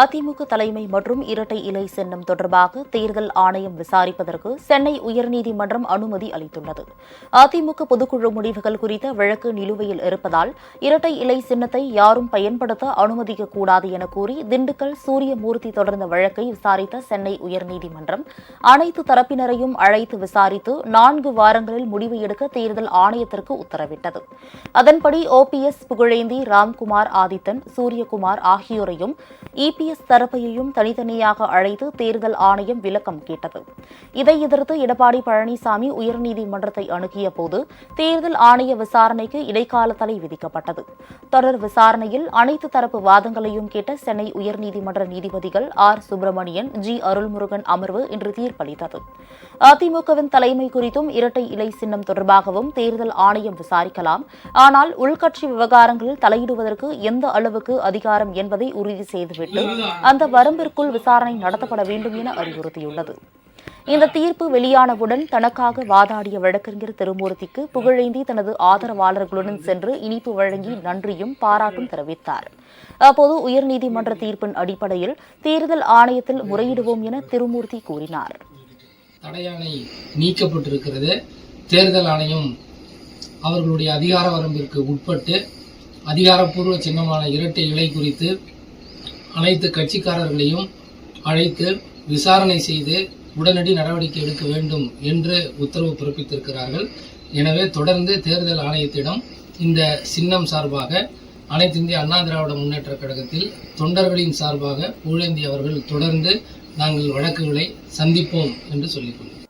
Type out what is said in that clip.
அதிமுக தலைமை மற்றும் இரட்டை இலை சின்னம் தொடர்பாக தேர்தல் ஆணையம் விசாரிப்பதற்கு சென்னை உயர்நீதிமன்றம் அனுமதி அளித்துள்ளது. அதிமுக பொதுக்குழு முடிவுகள் குறித்த வழக்கு நிலுவையில் இருப்பதால் இரட்டை இலை சின்னத்தை யாரும் பயன்படுத்த அனுமதிக்கக்கூடாது என கூறி திண்டுக்கல் சூரியமூர்த்தி தொடர்ந்த வழக்கை விசாரித்த சென்னை உயர்நீதிமன்றம் அனைத்து தரப்பினரையும் அழைத்து விசாரித்து நான்கு வாரங்களில் முடிவு எடுக்க தேர்தல் ஆணையத்திற்கு உத்தரவிட்டது. அதன்படி ஓபிஎஸ் புகழேந்தி ராம்குமார் ஆதித்தன் சூரியகுமார் ஆகியோரையும் இபிஎஸ் தரப்பையையும் தனித்தனியாக அழைத்து தேர்தல் ஆணையம் விளக்கம் கேட்டது. இதை எதிர்த்து எடப்பாடி பழனிசாமி உயர்நீதிமன்றத்தை அணுகிய போது தேர்தல் ஆணைய விசாரணைக்கு இடைக்கால தடை விதிக்கப்பட்டது. தொடர் விசாரணையில் அனைத்து தரப்பு வாதங்களையும் கேட்ட சென்னை உயர்நீதிமன்ற நீதிபதிகள் ஆர். சுப்பிரமணியன் ஜி. அருள்முருகன் அமர்வு இன்று தீர்ப்பளித்தது. அதிமுகவின் தலைமை குறித்தும் இரட்டை இலை சின்னம் தொடர்பாகவும் தேர்தல் ஆணையம் விசாரிக்கலாம். ஆனால் உள்கட்சி விவகாரங்களில் தலையிடுவதற்கு எந்த அளவுக்கு அதிகாரம் என்பதை உறுதி செய்துவிட்டு அந்த வரம்பிற்குள் விசாரணை நடத்தப்பட வேண்டும் என அறிவுறுத்தியுள்ளது. இந்த தீர்ப்பு வெளியானவுடன் தனக்காக வாதாடிய வழக்கறிஞர் திருமூர்த்திக்கு புகழேந்தி தனது ஆதரவாளர்களுடன் சென்று இனிப்பு வழங்கி நன்றியும் பாராட்டும் தெரிவித்தார். அப்போது உயர்நீதிமன்ற தீர்ப்பின் அடிப்படையில் தேர்தல் ஆணையத்தில் முறையிடுவோம் என திருமூர்த்தி கூறினார். தடையாணை நீக்கப்பட்டிருக்கிறது. தேர்தல் ஆணையம் அவர்களுடைய அதிகார வரம்பிற்கு உட்பட்டு அதிகாரப்பூர்வ சின்னமான இரட்டை இலை குறித்து அனைத்து கட்சிக்காரர்களையும் அழைத்து விசாரணை செய்து உடனடி நடவடிக்கை எடுக்க வேண்டும் என்று உத்தரவு பிறப்பித்திருக்கிறார்கள். எனவே தொடர்ந்து தேர்தல் ஆணையத்திடம் இந்த சின்னம் சார்பாக அனைத்து இந்திய அண்ணா திராவிட முன்னேற்ற கழகத்தில் தொண்டர்களின் சார்பாக ஊழந்தி அவர்கள் தொடர்ந்து நாங்கள் வழக்குகளை சந்திப்போம் என்று சொல்லிக்கொள்கிறோம்